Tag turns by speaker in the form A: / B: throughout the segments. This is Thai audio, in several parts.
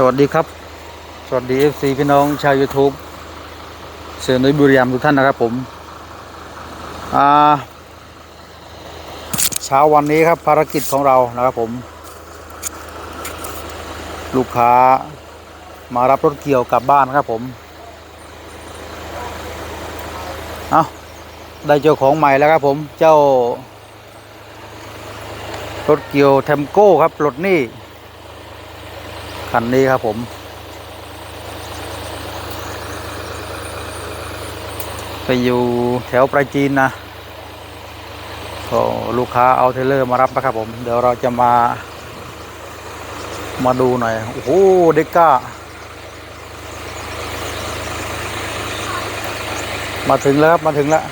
A: สวัสดีครับ สวัสดีเอฟซีพี่น้องชาว YouTube เสือนุยบุรีรัมทุกท่านนะครับผมเช้าวันนี้ครับภารกิจของเรานะครับผม ลูกค้ามารับรถเกี่ยวกลับบ้านครับผม เอาได้เจ้าของใหม่แล้วครับผมเจ้ารถเกี่ยวเทมโก้ครับรถนี่ คันนี้ครับผม ไปอยู่แถวปราจีนนะก็ลูกค้าเอาเทเลอร์มารับนะครับผม เดี๋ยวเราจะมามาดูหน่อย โอ้โห เด็กก้า มาถึงแล้วครับ มาถึงแล้ว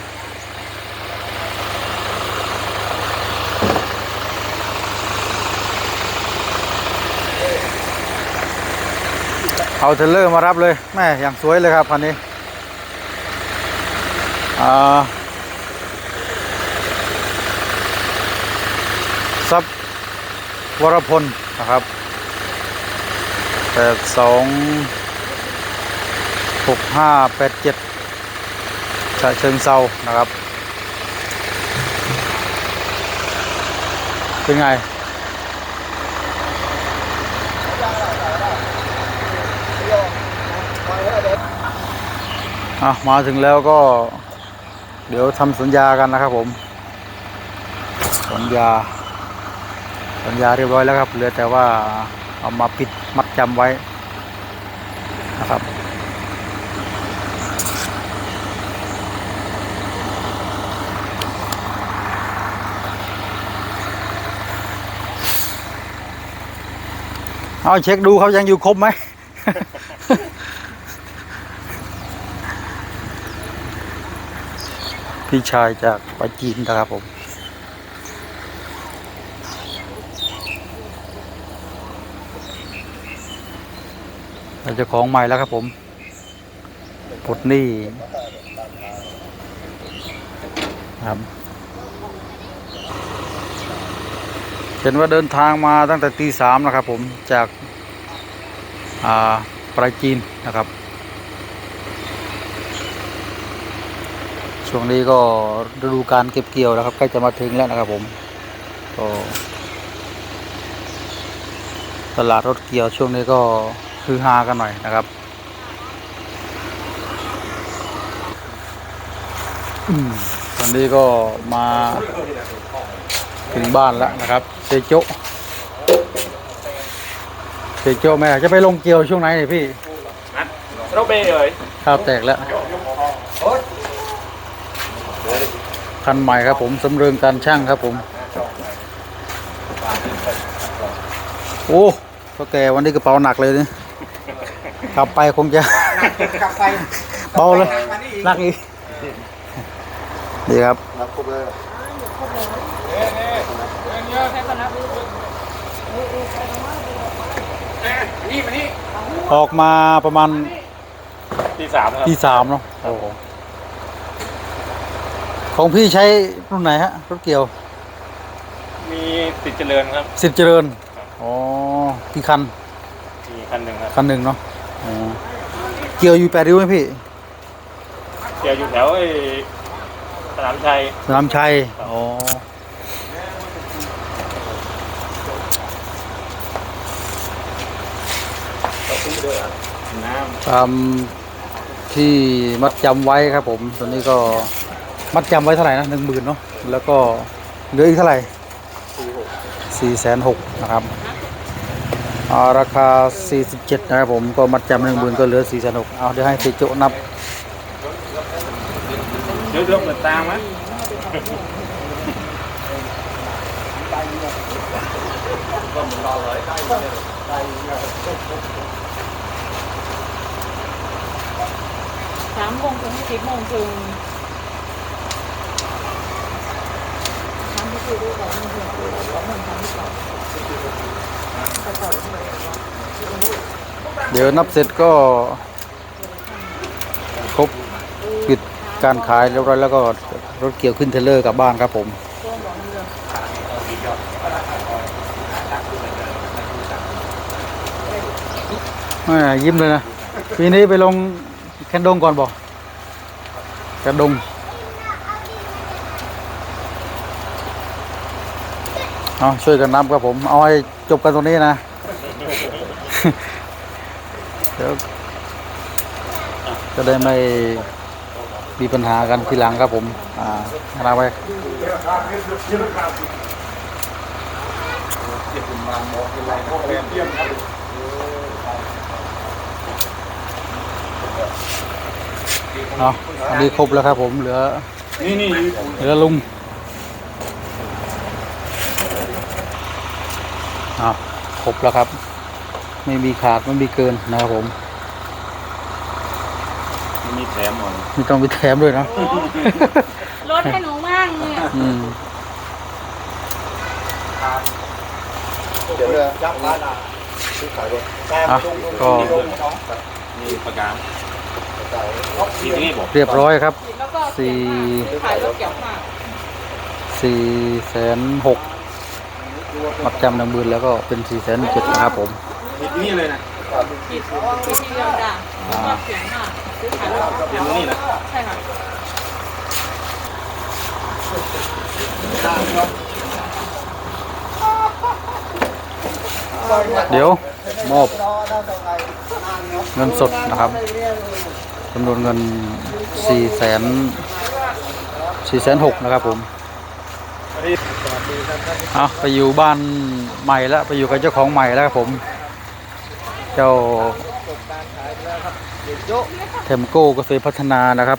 A: เอาเทเลอร์มารับเลยแม่อย่างสวยเลยครับคันนี้อ่าซับวรพลนะครับแปดสองหกห้าแปดเจ็ดชาเชิงเซานะครับ เป็นไง อะมาถึงแล้วก็ เดี๋ยวทำสัญญากันนะครับผม สัญญา สัญญาเรียบร้อยแล้วครับ เหลือแต่ว่าเอามาปิดมัดจำไว้นะครับเอาเช็คดูเขายังอยู่ครบไหม พี่ชายจากปาจีนนะครับผม เราจะของใหม่แล้วครับผมปลดหนี้ครับเห็นว่าเดินทางมาตั้งแต่ตีสามนะครับผมจากอ่าปราจีนนะครับ ช่วงนี้ก็ฤดูการเก็บเกี่ยวแล้วครับใกล้จะมาถึงแล้วนะครับผมก็ตลาดรถเกี่ยวช่วงนี้ก็คือฮากันหน่อยนะครับอืมตอนนี้ก็มาถึงบ้านแล้วนะครับเซโจะเซโจะแม่จะไปลงเกี่ยวช่วงไหนเนี่ยพี่
B: เราเบย์เลย
A: ข้าวแตกแล้ว คันใหม่ครับผมสำเริงการช่างครับผม โอ้เท่าแกวันนี้กระเป๋าหนักเลยนี่ขับไปคงจะ
C: กลับไป
A: เบาเลยหนักอีกดีครับ
C: รับครบเลย
B: นี่มานี่
A: ออกมาประมาณ
B: ตีสามครับ
A: ที่สามเนาะโอ้โห ของพี่ใช้รุ่นไหนฮะรถเกี่ยว
B: มีติดเจริญครับ
A: สิบเจริญ อ๋อกี่คัน
B: มีคันหนึ่งครับ
A: คันหนึ่งเนาะอ๋อเกี่ยวอยู่แปดริ้วไหมพี่
B: เกี่ยวอยู่แถวไอ้สนามชัย
A: สนามชัย อ๋อ
B: น้
A: ตามที่มัดจำไว้ครับผม ตอนนี้ก็ มัดจำไว้เท่าไหร่นะหนึ่งหมื่นเนาะแล้วก็เหลืออีกเท่าไหร่สี่แสนหกนะครับอ่าราคา 47 นะครับผมก็มัดจำหนึ่งหมื่นก็เหลือ4แสนหกเอาเดี๋ยวให้เซโจะนับำ
B: เดี๋ยวเดี๋ยวเปิดตามไหม
D: สามโมงถึงสิบโมงถึงทำที่คือดูของมันถึงคือของมันทำที่ก่อน
A: เดี๋ยวนับเสร็จก็ครบปิดการขายเรียบร้อยแล้วก็รถเกี่ยวขึ้นเทเลอร์กลับบ้านครับผม
D: ตัวบอกมันเรื่อง
A: แม่ยิ้มเลยนะปีนี้ไปลงแคนดงก่อนบอกแคนดง เอาช่วยกันนับครับผม เอาให้จบกันตรงนี้นะ เดี๋ยวจะได้ไม่มีปัญหากันทีหลังครับผม อ่าลาไปเนาะอันนี้ครบแล้วครับผม เหลือ
B: นี่นี่
A: เหลือลุงอะ ครบแล้วครับ ไม่มีขาดไม่มีเกินนะครับผม
B: มีแถมหมด
A: ไม่ต้องไปแถมด้วยนะ
D: รถให้หนูมั่งเนี่ย
A: อืม
C: เดี๋ยวเรือจับร้านอะซื้อขายรถแต่
A: อะก็
B: นี่ประกาศทีนี้บอก
A: เรียบร้อยครับ
D: แล้วก็
A: สี่
D: ขายรถเกี่ยวมาก
A: สี่แสนหก มัดจำหนึ่งหมื่นแล้วก็เป็นสี่แสนเจ็ดนะครับผม
B: ผิดนี่เลยนะ
D: ผิดผิดที่เดียวด่าแล้วก็เสียงมากซื้อขายรถ
B: เดี๋ยวนี่นะ
D: ใช่ค่ะ
A: เดี๋ยวมอบเงินสดนะครับจำนวนเงินสี่แสนสี่แสนหกนะครับผม เอาไปอยู่บ้านใหม่แล้วไปอยู่กับเจ้าของใหม่แล้วครับผม เจ้าเทมโก้เกษตรพัฒนานะครับ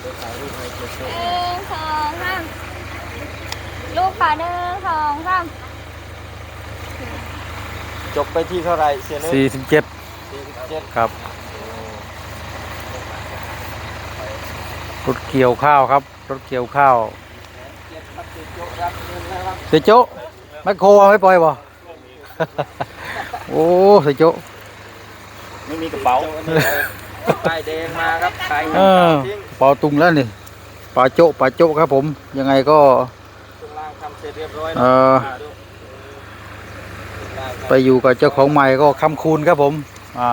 E: หนึ่งสองสามลูกค่ะหนึ่งสองสาม
C: จบไปที่เท่าไหร่เสียนุ้ย
A: สี่สิบเจ็ด
C: สี่สิบเจ็ด
A: ครับรถเกี่ยวข้าวครับ รถเกี่ยวข้าว เสียโจ๊ะแมคโครเอาไม่ปล่อยบ่ โอ้เสียโจ๊ะ
B: ไม่มีกระเป๋า
C: ป้ายแดงมาครับขาย
A: เออปอตุงแล้วนี่ปลาโจ๊ะปลาโจ๊ะครับผม ยังไงก็
C: ตุลางทำเสร็จเรียบร้อย
A: เออไปอยู่กับเจ้าของใหม่ก็คำคูณครับผมอ่า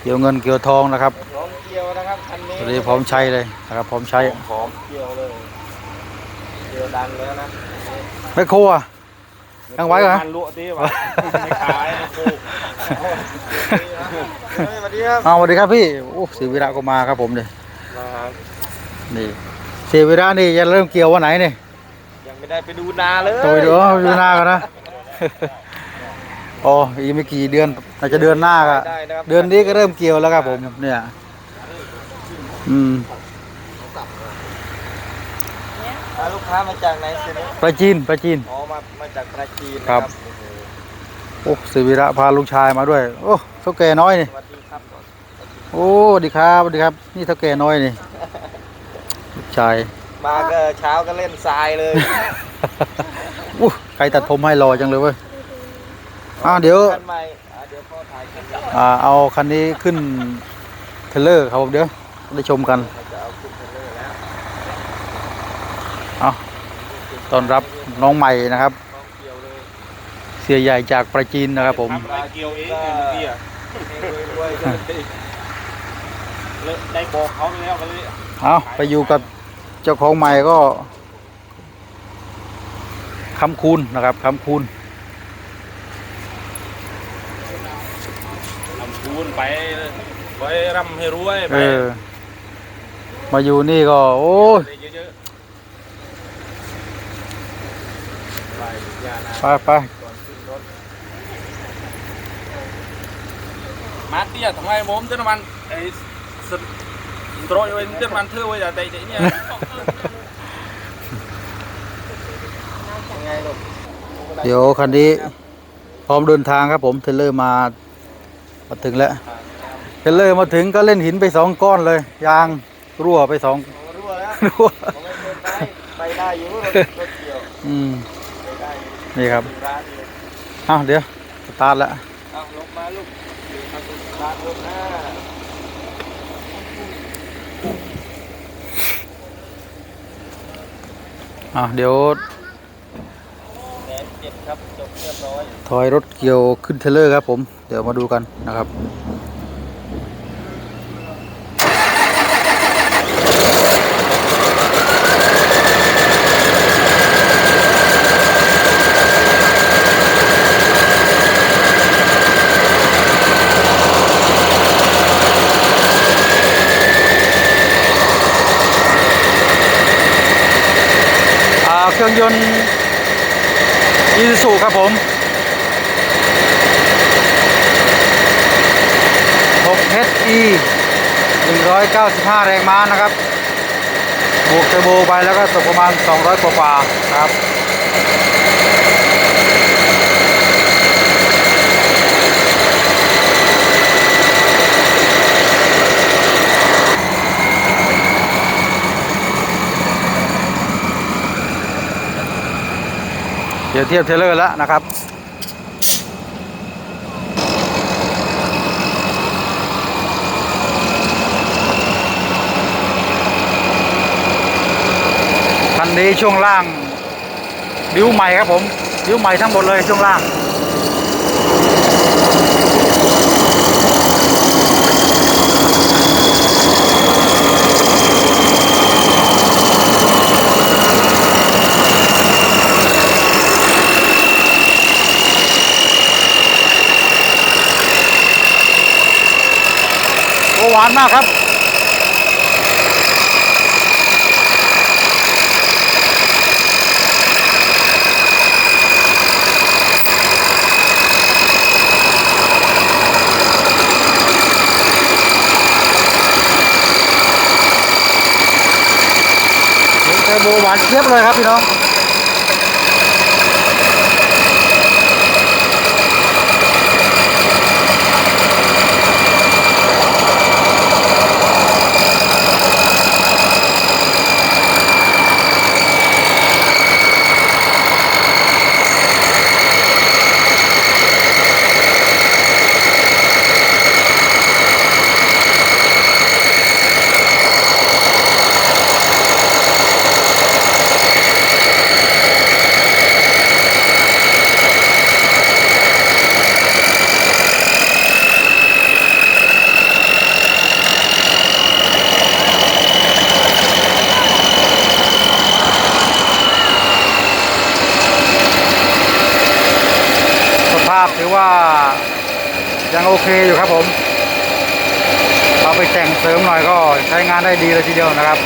A: เกี่ยวเงินเกี่ยวทองนะครับ
C: พร้อมเกี่ยวนะครับคันนี้
A: ตอนนี้พร้อมใช้เลยนะครับพร้อมใช้
C: พร้อมเกี่ยวเลย เกี่ยวดังแล้วนะ
A: แมคโครอะ ยังไว้เหรอ
B: มันลวกตีวะไม่ขายนะกู
C: เฮ้ยสวัสดีครับ
A: เอาสวัสดีครับพี่โอ้สีวิระก็มาครับผมเนี่ย
C: มาครับ
A: นี่สีวิระนี่จะเริ่มเกี่ยววันไหนเนี่ย
C: ยังไม่ได้ไปดูนาเลย
A: โดยเดี๋ยวดูหน้ากันนะ อ๋ออีกไม่กี่เดือนอาจจะเดือนหน้าก็
C: ได้นะครับ
A: เดือนนี้ก็เริ่มเกี่ยวแล้วครับผมเนี่ย อืม
C: อ่าลูกค้ามาจากไหนเสียนุ้ย
A: ปลาจีนปลาจีน
C: อ๋อมามาจากปราจีนนะครับโอ้โห
A: โอ้สีวิระพาลูกชายมาด้วย โอ้เท่าแก่น้อยนี่
C: สวัสดีครับ
A: โอ้สวัสดีครับสวัสดีครับ นี่เท่าแก่น้อยนี่ลูกชาย
C: มาก็เช้าก็เล่นทรายเลย
A: อู้ใครตัดผมให้รอจังเลยเว้ยอ่าเดี๋ยว
C: คันใหม่อ่าเดี๋ยวพ่อถ่ายคันนี้
A: อ่าเอาคันนี้ขึ้นเทรลเลอร์ครับผมเดี๋ยวได้ชมกัน
C: จะเอาขึ้นเทรลเลอร์แล้ว
A: เอาต้อนรับน้องใหม่นะครับ
C: น้องเกี่ยวเลย
A: เสียใหญ่จากประจีนนะครับผม
B: ทำอะไรเกี่ยวเองเนี่ยเมื่อกี้อะ
C: รวยๆกันเลย
B: เลยได้บอกเขาไปแล้วก็เลย
A: เอาไปอยู่กับเจ้าของใหม่ก็คำคูณนะครับคำคูณ
B: ทำคูณไปไว้ร่ำให้รวยไป
A: เออ มาอยู่นี่ก็ โอ้ย
B: ได้เยอะ
C: ไปยานา
A: ไปไป
C: ก่อนขึ้นรถ
B: ๆมาเตี้ยทำไมผมเต้นมันไอ้สดโตรยไว้เต้นมันเท่ไว้แต่แต่เนี่ย
C: ยังไงลูก
A: เดี๋ยวคันนี้พร้อมเดินทางครับผมเทรลเลอร์มามาถึงแล้วเทรลเลอร์มาถึงก็เล่นหินไปสองก้อนเลย ยางรั่วไปสอง
C: ผมรั่วแล้ว
A: รั่ว
C: ผมไม่เป็นไรไปได้อยู่รถรถเกี่ยว
A: อืม
C: ไปได้อยู่
A: นี่ครับ
C: ร้านอยู่
A: เอาเดี๋ยวสตาร์ทแล้ว
C: เอาลงมาลูกเอาไปร้านรถหน้า
A: อะเดี๋ยว
C: แหน
B: เจ็ดครับจบเรียบร้อย
A: ถอยรถเกี่ยวขึ้นเทรลเลอร์ครับผม เดี๋ยวมาดูกันนะครับ อ่าเครื่องยนต์อีซู ครับผม6 HE 195 แรงม้านะครับบวกเทอร์โบไปแล้วก็ตกประมาณ 200 กว่ากว่าๆครับ ดี๋ยวเทียบเทเลอร์แล้วนะครับ คันนี้ช่วงล่าง ดิ้วใหม่ครับผม ดิ้วใหม่ทั้งหมดเลยช่วงล่าง หวานมากครับเทอร์โบหวานเจี๊ยบเลยครับพี่น้อง สภาพถือว่ายัง โอเคอยู่ครับผม เอาไปแต่งเสริมหน่อยก็ใช้งานได้ดีเลยทีเดียวนะครับ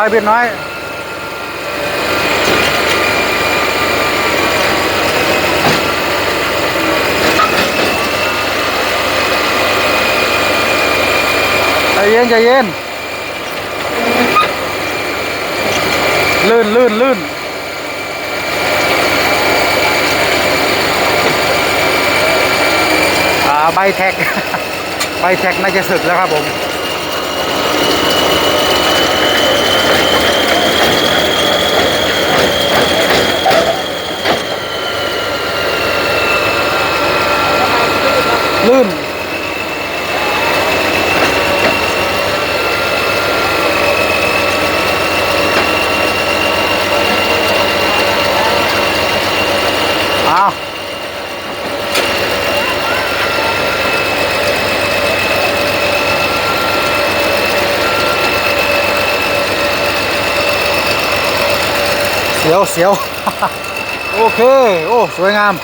A: น้อยบิดน้อยใจเย็นใจเย็นลื่นลื่นลื่นอ่าใบแท็ก ใบแท็กน่าจะสึกแล้วครับผม ลื่นอ้าวเสียวเสียว โอเค โอ้ สวยงาม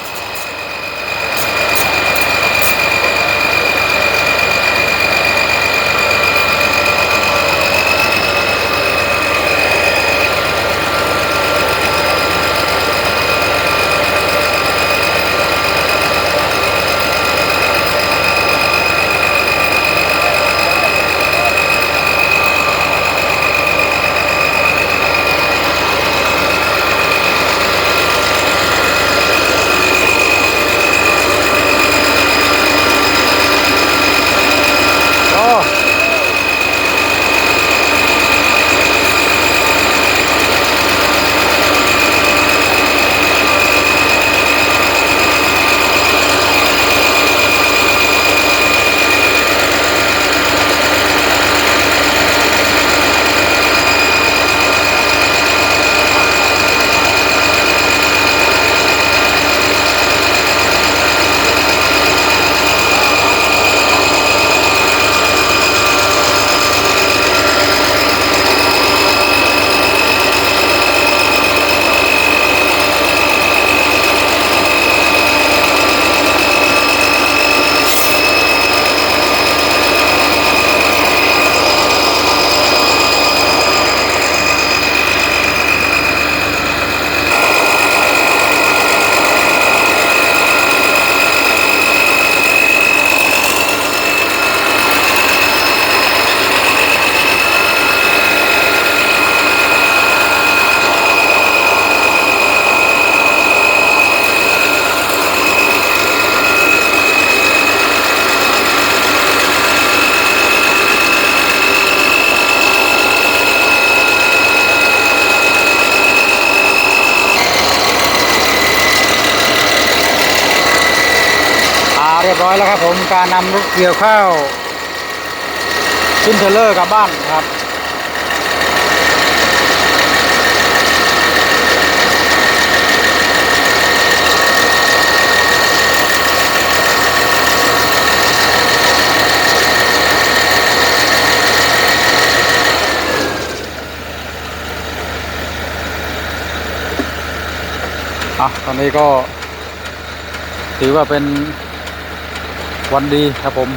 A: อยแล้วครับผมการนำรถเกี่ยวข้าวขึ้นเทเลอร์กลับบ้านครับอะตอนนี้ก็ถือว่าเป็น วันดีครับผม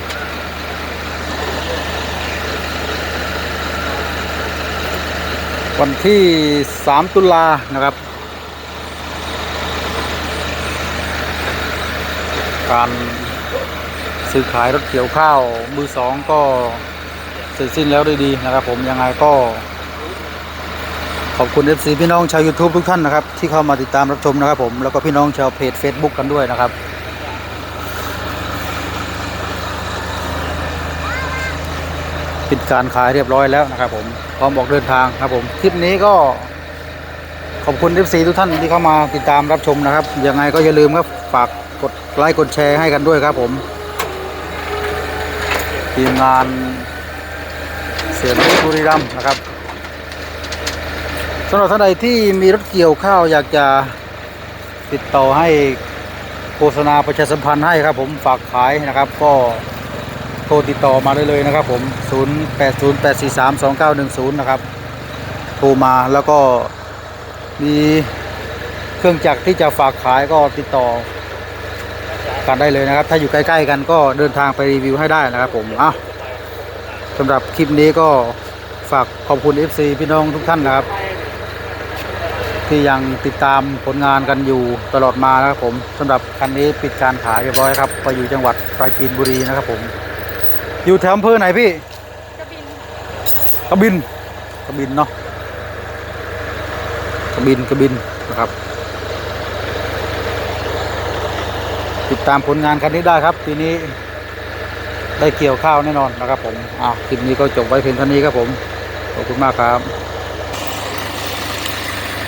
A: วันที่ 3 ตุลานะครับ การซื้อขายรถเกี่ยวข้าว มือสองก็เสร็จสิ้นแล้วด้วยดีนะครับผมยังไงก็ขอบคุณ FC พี่น้องชาว YouTube ทุกท่านนะครับ ที่เข้ามาติดตามรับชมนะครับผม แล้วก็พี่น้องชาวเพจ Facebook กันด้วยนะครับ ปิดการขายเรียบร้อยแล้วนะครับ ผมพร้อมออกเดินทางครับผมคลิปนี้ก็ขอบคุณ FC ทุกท่านที่เข้ามาติดตามรับชมนะครับยังไงก็อย่าลืมครับฝากกดไลค์กดแชร์ให้กันด้วยครับผมทีมงานเสือนุบุรีรัมนะครับสำหรับท่านใดที่มีรถเกี่ยวข้าวอยากจะติดต่อให้โฆษณาประชาสัมพันธ์ให้ครับผมฝากขายนะครับ ก็ โทรติดต่อมาได้เลยนะครับ ผม 0808432910 นะครับ โทรมาแล้วก็มีเครื่องจักรที่จะฝากขายก็ติดต่อกันได้เลยนะครับ ถ้าอยู่ใกล้ๆกันก็เดินทางไปรีวิวให้ได้นะครับ ผมอะสำหรับคลิปนี้ก็ฝากขอบคุณ FC พี่น้องทุกท่านนะครับ ที่ยังติดตามผลงานกันอยู่ตลอดมานะครับผมสำหรับคันนี้ปิดการขายเรียบร้อยครับ ไปอยู่จังหวัดปราจีนบุรีนะครับผม อยู่แถวอำเภอไหนพี่
E: กระบิน
A: กระบินกระบินเนาะกระบินกระบินนะครับ ติดตามผลงานคันนี้ได้ครับปีนี้ได้เกี่ยวข้าวแน่นอนนะครับผมอ่าคลิปนี้ก็จบไว้เพียงเท่านี้ครับผม ขอบคุณมากครับ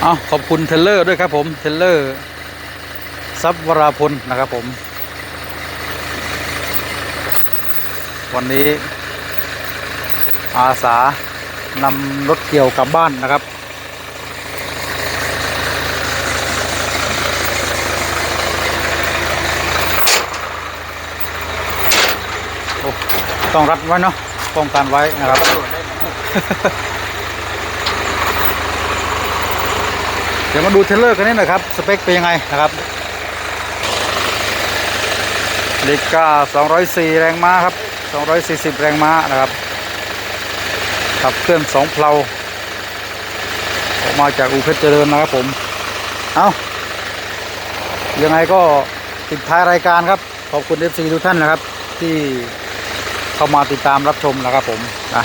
A: อ้าขอบคุณเทเลอร์ด้วยครับผม เทเลอร์ซับวราพลนะครับผม วันนี้ อาสานำรถเกี่ยวกลับบ้านนะครับโอ้ต้องรัดไว้เนาะป้องกันไว้นะครับเดี๋ยวมาดูเทรลเลอร์กันนิดหน่อยครับ สเปคเป็นยังไงนะครับเด็กก้า204 แรงม้าครับ 240 แรงม้านะครับ ขับเคลื่อนสองเพลาออกมาจากอูเพชรเจริญนะครับผม เอายังไงก็ติดท้ายรายการครับ ขอบคุณ FC ทุกท่านนะครับ ที่เข้ามาติดตามรับชมนะครับผมนะ